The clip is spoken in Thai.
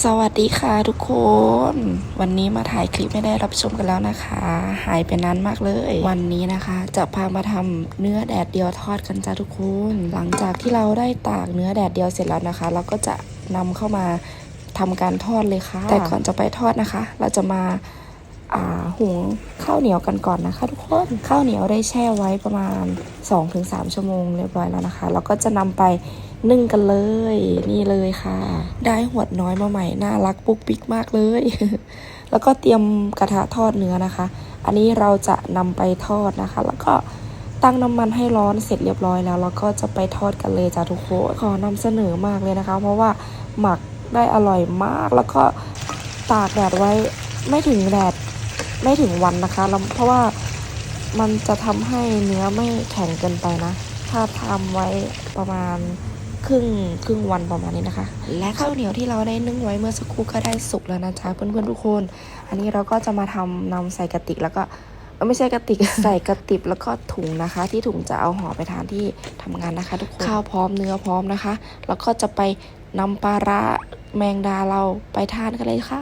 สวัสดีค่ะทุกคน วันนี้มาถ่ายคลิปไม่ได้รับชมกันแล้วนะคะ หายไปนานมากเลย วันนี้นะคะ จะพามาทำเนื้อแดดเดียวทอดกันจ้าทุกคน หลังจากที่เราได้ตากเนื้อแดดเดียวเสร็จแล้วนะคะ เราก็จะนำเข้ามาทำการทอดเลยค่ะ แต่ก่อนจะไปทอดนะคะ เราจะมาหุงข้าวเหนียวกันก่อนนะคะ ทุกคนข้าวเหนียวได้แช่ไว้ประมาณ 2-3 ชั่วโมงเรียบร้อยแล้วนะคะแล้วก็จะนำไป นึ่งกันเลย นี่เลยค่ะ ได้หวดน้อยมาใหม่น่ารักปุ๊กปิ๊กมากเลย แล้วก็เตรียมกระทะทอดเนื้อนะคะ อันนี้เราจะนำไปทอดนะคะ แล้วก็ตั้งน้ำมันให้ร้อนเสร็จเรียบร้อยแล้วเราก็จะไปทอดกันเลยจ้ะทุกคนขอนำเสนอมากเลยนะคะ เพราะว่าหมักได้อร่อยมาก แล้วก็ตากแดดไว้ไม่ถึงแดดไม่ถึงวันนะคะแล้วเพราะว่ามันจะทำให้เนื้อไม่แข็งเกินไปนะ ถ้าทำไว้ประมาณ ครึ่งครึ่งวันประมาณนี้นะคะ และข้าวเหนียวที่เราได้นึ่งไว้เมื่อสักครู่ก็ได้สุกแล้วนะจ๊ะเพื่อนๆทุกคน อันนี้เราก็จะมาทำนำใส่กระติกแล้วก็เอ้ยไม่ใช่กระติกใส่กระติบแล้วก็ถุงนะคะ ที่ถุงจะเอาห่อไปทานที่ทำงานนะคะ ทุกคนข้าวพร้อมเนื้อพร้อมนะคะ แล้วก็จะไปนำปลาร้าแมงดาเราไปทานกันเลยค่ะ